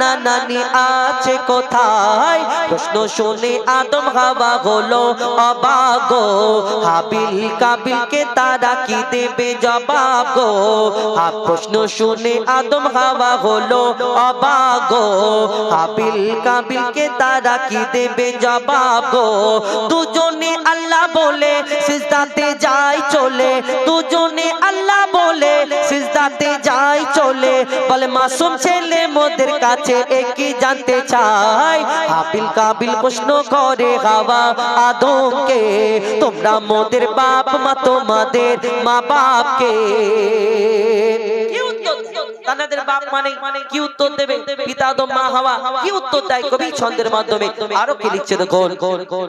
নানা আছে কোথায়? প্রশ্ন শুনে আদম হাওয়া হলো, অবাক গো, হাবিল কাবিলকে তারা কি দেবে জবাব গো? প্রশ্ন শুনে আদম হাওয়া হলো, অবাক গো, হাবিল কাবিলকে তারা কি দেবে জবাব গো? দুজনে আল্লাহ বলে, সিজদাতে যায় চলে। দুজনে আল্লাহ বলে, সিজদাতে যাই চলে বলে, মাসুম ছেলে মোদের কাছে একই জানতে চাই হাবিল কাবিল প্রশ্ন করে, হাওয়া আদমকে, তোমরা মোদের বাপ মা, তোমাদের মা বাপকে? তাদের বাপ মানে কি উত্তর দেবে? পিতা তো মা হাওয়া, কি উত্তর দেয় কবি ছন্দের মাধ্যমে? আরও কি লিখছে তো গোল গোল গোল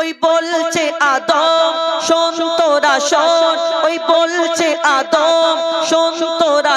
ওই বলছে আদম সন্তরা তোরা শোন ওই বলছে আদম সন্তরা তোরা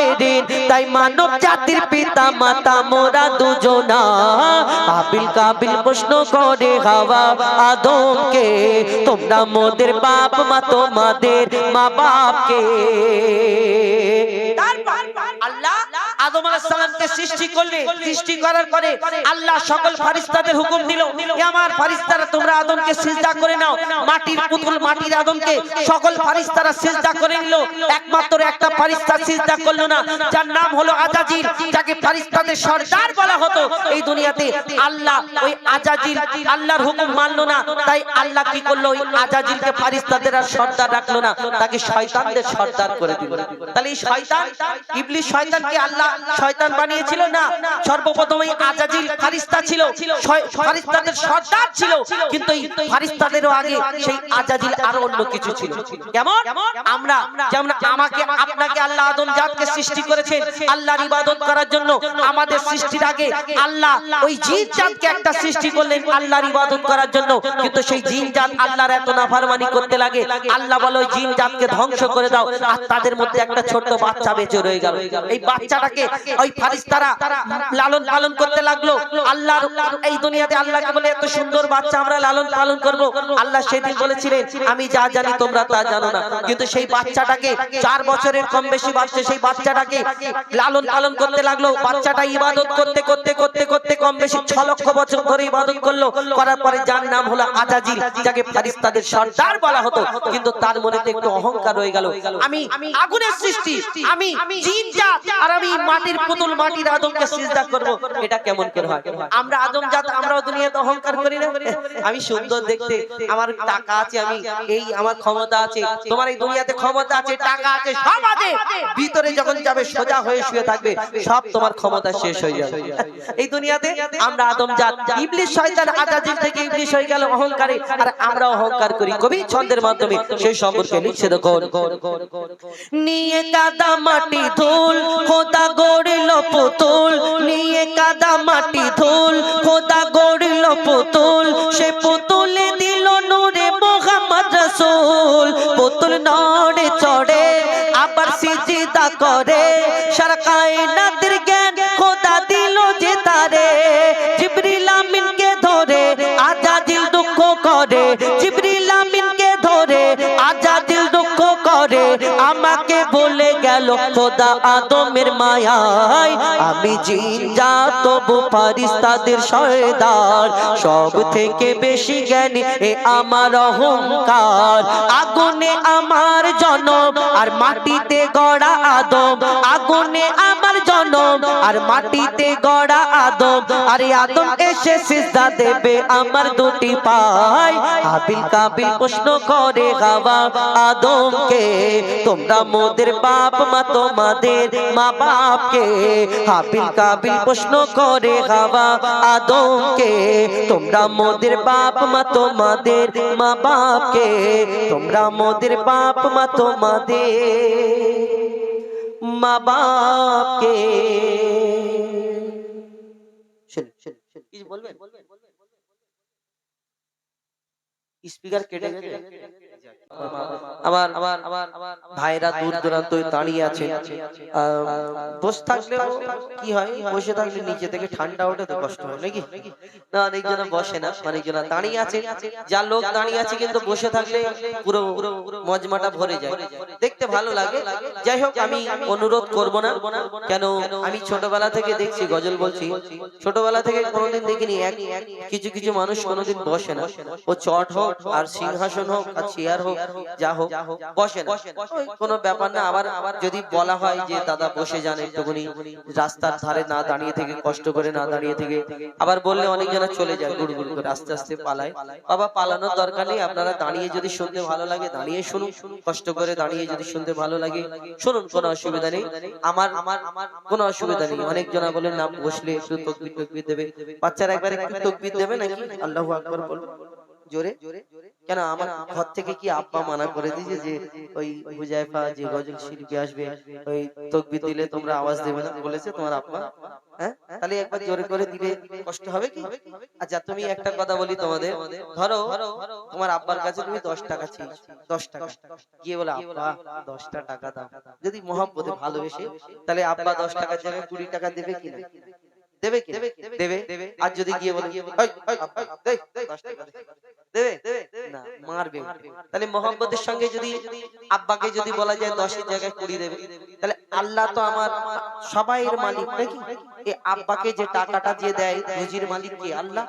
তাই মানব জাতির পিতা, মাতা, মোরা দুজনা আবিল কাবিল প্রশ্ন করে হাওয়া আদমকে। তোমরা মোদের বাপ, মা, তোমাদের মা বাপকে আদম আলাইহিস সৃষ্টি করলে সৃষ্টি করার পরে আল্লাহ সকল ফারিস্তাদের হুকুম দিল এ আমার ফারিস্তারা তোমরা আদমকে সিজদা করে নাও মাটির পুতুল মাটির আদমকে সকল ফারিস্তারা সিজদা করে নিল। একমাত্র একটা ফারিস্তা সিজদা করল না যার নাম হলো আজাজিল যাকে ফারিস্তাদের সর্দার বলা হতো। এই দুনিয়াতে আল্লাহ ওই আজাজিল আল্লাহর হুকুম মানলো না। তাই আল্লাহ কি করল? ওই আজাজিলকে ফারিস্তাদের আর সর্দার রাখল না। তাকে শয়তানদের সর্দার করে দিল। তাহলে এই শয়তান ইবলিস শয়তানকে আল্লাহ শয়তান বানিয়েছিল না? সর্বপ্রথম এই আজাজিল ফারিস্তা ছিল। ফারিস্তাদের সর্দার ছিল। কিন্তু এই ফারিস্তাদেরও আগে সেই আজাজিল আরও অন্য কিছু ছিল। কেমন? আমরা যেমন আমাকে, আপনাকে আল্লাহ আদম জাতকে সৃষ্টি করেছেন, আল্লাহর ইবাদত করার জন্য আমাদের সৃষ্টির আগে আল্লাহ ওই জিন জাতকে একটা সৃষ্টি করলেন আল্লাহর ইবাদত করার জন্য। কিন্তু সেই জিন জাত আল্লাহর এত নাফরমানি করতে লাগে। আল্লাহ বলে, ওই জিন জাতকে ধ্বংস করে দাও। আর তাদের মধ্যে একটা ছোট্ট বাচ্চা বেঁচে রয়ে গেল। এই বাচ্চাটাকে ওই ফারিস্তারা লালন পালন করতে লাগল। আল্লাহর এই দুনিয়াতে আল্লাহকে বলে, এত সুন্দর বাচ্চা আমরা লালন পালন করব। আল্লাহ সেদিন বলেছিলেন, আমি যা জানি তোমরা তা জানো না। কিন্তু সেই বাচ্চাটাকে চার বছরের কম বেশি বাচ্চা, সেই বাচ্চাটাকে লালন পালন করতে লাগল। বাচ্চাটা ইবাদত করতে করতে করতে করতে কম বেশি ছ লক্ষ বছর ধরে ইবাদত করল। করার পরে যার নাম হলো আজাজিল, যাকে ফারিস্তাদের সর্দার বলা হতো, কিন্তু তার মনে একটু অহংকার রয়ে গেল। আমি আগুনের সৃষ্টি, আমি জিন জাত, আর আমি মাটির পুতুল মাটির আদমকে সিজদা করব, এটা কেমন করে হয়? আমরা আদম জাত, আমরাও দুনিয়াতে অহংকার করি না? আমি সুন্দর দেখতে, আমার টাকা আছে, আমি এই, আমার ক্ষমতা আছে, তোমার এই দুনিয়াতে ক্ষমতা আছে, টাকা আছে, সব আছে। ভিতরে যখন যাবে, সোজা হয়ে শুয়ে থাকবে, সব তোমার ক্ষমতা শেষ হয়ে যাবে। এই দুনিয়াতে আমরা আদম জাত, ইবলিস শয়তান আজাজিল থেকে ইবলিস হয়ে গেল অহংকারে, আর আমরা অহংকার করি। কবি ছন্দের মাধ্যমে সেই সম্পর্কে লিখছে দেখো নিয়ে কাদা মাটি ধুল, খোদা গড়িল পুতুল, নিয়ে কাদা মাটি ধুল। খোদা গড়িল পুতুল, সে পুতুলে দিল নূরে মোহাম্মদ রসুল। পুতুল নড়ে চড়ে, আবার সিজিদা করে, সারা কায়নাতের খোদা আদমের মায়ায়। আমি জিন যা তবু ফারিস্তাদের সয়দার সব থেকে বেশি জ্ঞানী এ আমার অহংকার। আগুনে আমার জনম আর মাটিতে গড়া আদম। আগুনে আমার জনম আর মাটিতে গড়া আদম। আরে আদম এসে সিজদা দেবে আমার দুটি পায়। হাবিল কাবিল প্রশ্ন করে গাওয়া আদমকে, তোমরা মোদের বাপ মা তোমাদের মা বাপকে হাবিল কাবিল প্রশ্ন করে গাওয়া আদমকে, তোমরা মোদের বাপ মা, তোমাদের মা বাপকে তোমরা মোদের বাপ মা, তোমাদের মা বাপকে কিছু স্পিকার কেটে গেছে আমার ভাইরা দূর দূরান্ত দাঁড়িয়ে আছে বসে থাকলে কি হয়? বসে থাকলে নিচে থেকে ঠান্ডা ওঠে, তো কষ্ট হয়, নাকি? না বসে না দাঁড়িয়ে আছে। যা লোক দাঁড়িয়ে আছে, কিন্তু বসে থাকলে পুরো মজমাটা ভরে যায়। দেখতে ভালো লাগে। যাই হোক, আমি অনুরোধ করব না। কেন, আমি ছোটবেলা থেকে দেখছি, গজল বলছি। ছোটবেলা থেকে কোনোদিন দেখিনি, এক কিছু কিছু মানুষ কোনোদিন বসে না। ও চট হোক, আর সিংহাসন হোক, আর চেয়ার হোক যা হোক বসে কোনো ব্যাপার না আবার যদি বলা হয় যে দাদা বসে যান একটুখানি রাস্তার ধারে না দাঁড়িয়ে থেকে কষ্ট করে না দাঁড়িয়ে থেকে। আবার বললে অনেক জনা চলে যায় গুড় গুড় করে আস্তে আস্তে পালায়। বাবা পালানোর দরকার নেই আপনারা দাঁড়িয়ে যদি শুনতে ভালো লাগে দাঁড়িয়ে শুনুন কষ্ট করে দাঁড়িয়ে যদি শুনতে ভালো লাগে। শুনুন কোনো অসুবিধা নেই। আমার আমার আমার কোনো অসুবিধা নেই। অনেক জনা বলে না বসলে একটু তকবির তকবির দেবে। বাচ্চারা একবার একটু তকবির দেবে নাকি? আল্লাহু আকবার বলুন। জোরে? কেন আমার ঘর থেকে কি আব্বা মানা করে দিয়েছে যে ওই হুজাইফা যে গজল শিল্পী আসবে ওই তকবির দিলে তোমরা আওয়াজ দেবে না বলেছে তোমার আব্বা? হ্যাঁ? তাহলে একবার জোরে করে দিলে কষ্ট হবে কি? আচ্ছা তুমি একটা কথা বলি তোমাদের। ধরো তোমার আব্বার কাছে তুমি দশ টাকা চেয়েছো। দশ টাকা। গিয়ে বলে আব্বা দশটা টাকা দাও। যদি মহব্বতে ভালোবেসে তাহলে আব্বা দশ টাকার জায়গায় কুড়ি টাকা দেবে কি না দেবে কি? দেবে আর যদি গিয়ে বলে মোহাম্মদের সঙ্গে যদি আব্বাকে যদি বলা যায় দশের জায়গায় কুড়ি দেবে। তাহলে আল্লাহ তো আমার সবাইয়ের মালিক নাকি? এই আব্বাকে যে টাকাটা দিয়ে দেয় রুজির মালিক কি আল্লাহ?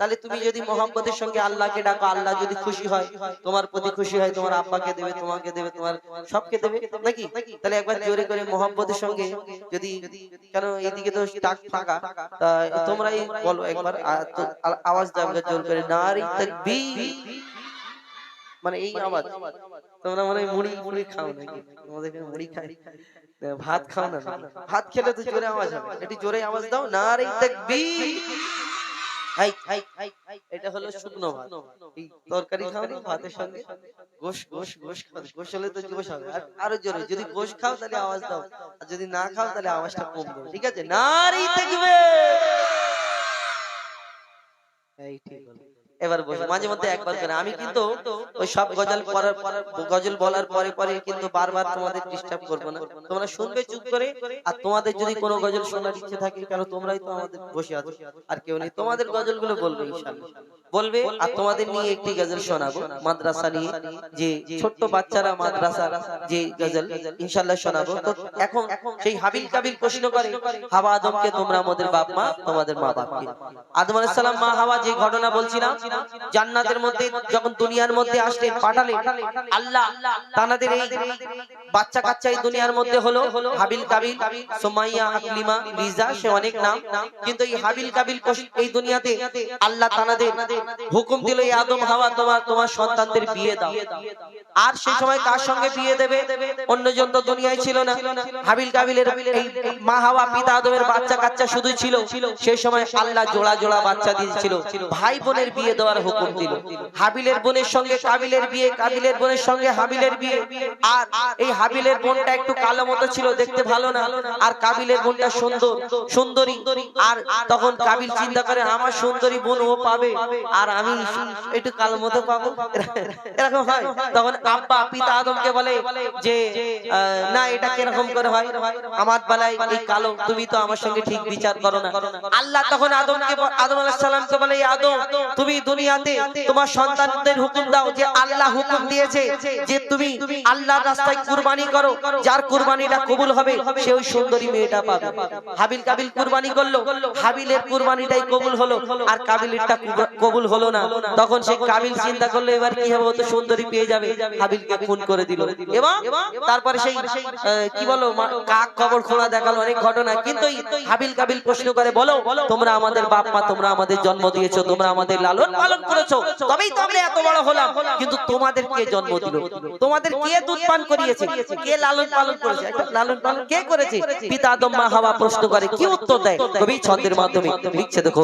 তাহলে তুমি যদি মোহাম্মদের সঙ্গে আল্লাহকে ডাকো আল্লাহ যদি খুশি হয় তোমার প্রতি খুশি হয় তোমার আব্বাকে দেবে তোমাকে দেবে তোমার সবকে দেবে নাকি? তাহলে একবার জোরে করে মোহাম্মদের সঙ্গে যদি কেন এইদিকে তো টাক তোমরাই বলো একবার আওয়াজ দাও জোর করে নারী তাকবীর। মানে এই আওয়াজ। তোমরা মানে মুড়ি মুড়ি খাও নাকি? তোমাদের এখানে মুড়ি খাই। ভাত খাও না ভাত খেলে তো জোরে আওয়াজ হবে। একটু জোরে আওয়াজ দাও। নারী তাকবীর। হাই হাই হাই হাই এটা হলো শুকনো ভাত। এই তরকারি খাও ভাতের সঙ্গে গোশ গোশ গোশ গোশ হলে তো গোশ হবে। আর আরও জোরে যদি গোশ খাও তাহলে আওয়াজ দাও। আর যদি না খাও তাহলে আওয়াজটা কম ঠিক আছে? নারী থাকবে এই ঠিক হলো। এবার বসে। মাঝে মধ্যে একবার করে। আমি কিন্তু ওই সব গজল পড়ার গজল বলার পরে পরে কিন্তু বারবার তোমাদের ডিস্টার্ব করব না। তোমরা শুনবে চুপ করে আর তোমাদের যদি কোনো গজল শোনার ইচ্ছে থাকে কেন তোমরাই তো আমাদের বসে আছো। আর কেউ নেই। তোমাদের গজলগুলো বলবে ইনশাআল্লাহ। বলবে আর তোমাদের নিয়ে একটি গজল শোনাবো। মাদ্রাসা নিয়ে যে ছোট্ট বাচ্চারা মাদ্রাসা যে গজল ইনশাআল্লাহ শোনাবো। তো এখন সেই হাবিল কাবিল প্রশ্ন করে। হাওয়া আদমকে তোমরা আমাদের বাপ মা তোমাদের মা বাপকে আদম আলাইহিস সালাম মা হাওয়া যে ঘটনা বলছিলাম জান্নাতের মধ্যে যখন দুনিয়ার মধ্যে আসলেন পাঠালেন আল্লাহ তানাদের এই বাচ্চা কাচ্চা দুনিয়ার মধ্যে হলো হাবিল কাবিল, সুমাইয়া, আকলিমা, লিজা, সে অনেক নাম। কিন্তু এই হাবিল কাবিল এই দুনিয়াতে আল্লাহ তানাদের হুকুম দিল এই আদম, হাওয়া তোমার তোমার সন্তানদের বিয়ে দাও। আর সেই সময় কার সঙ্গে বিয়ে দেবে? অন্যজন তো দুনিয়ায় ছিল না। হাবিল কাবিলের এই মা, হাওয়া, পিতা আদমের বাচ্চা কাচ্চা শুধু ছিল। সেই সময় আল্লাহ জোড়া জোড়া বাচ্চা দিয়েছিল। ভাই বোনের বিয়ে দেওয়ার হুকুম দিল। হাবিলের বোনের সঙ্গে কাবিলের বিয়ে, কাবিলের বোনের সঙ্গে হাবিলের বিয়ে। আর এই হাবিলের বোনটা একটু কালো মতো ছিল, দেখতে ভালো না। আর কাবিলের বোনটা সুন্দর, সুন্দরী। আর তখন কাবিল চিন্তা করে, আমার সুন্দরী বোন ও পাবে, আর আমি একটু কালো মতো পাবো? এরকম হয়। তখন আব্বা পিতা আদমকে বলে যে না, এটা কীরকম করে হয়? আমার বেলায় এই কালো, তুমি তো আমার সঙ্গে ঠিক বিচার করো না। আল্লাহ তখন আদমকে, আদম আলাইহিস সালামকে বলে, "এই আদম, তুমি দুনিয়াতে তোমার সন্তানদের হুকুম দাও যে আল্লাহ হুকুম দিয়েছে যে তুমি আল্লাহর রাস্তায় কুরবানি করো। যার কুরবানিটা কবুল হবে, সে ওই সুন্দরী মেয়েটা পাবে। হাবিল কাবিল কুরবানি করল, হাবিলের কুরবানিটাই কবুল হলো, আর কাবিলেরটা কবুল হলো না। তখন সেই কাবিল চিন্তা করল, এবার কি হবে তো সুন্দরী পেয়ে যাবে। হাবিলকে খুন করে দিল। এবং তারপরে সেই কি বলো কাক কবর খোলা দেখাল, অনেক ঘটনা। কিন্তু হাবিল কাবিল প্রশ্ন করে, বলো, তোমরা আমাদের বাপ মা, তোমরা আমাদের জন্ম দিয়েছ, তোমরা আমাদের লালন পালন করেছ, তবেই তো আমরা এত বড় হলাম। কিন্তু তোমাদের কে জন্ম দিল? তোমাদের কে দুধ পান করিয়েছে? কে লালন পালন করেছে? লালন পালন কে করেছে? পিতা আদম মা হাওয়া প্রশ্ন করে, কি উত্তর দেয়? কবি ছন্দের মাধ্যমে লিখছে দেখো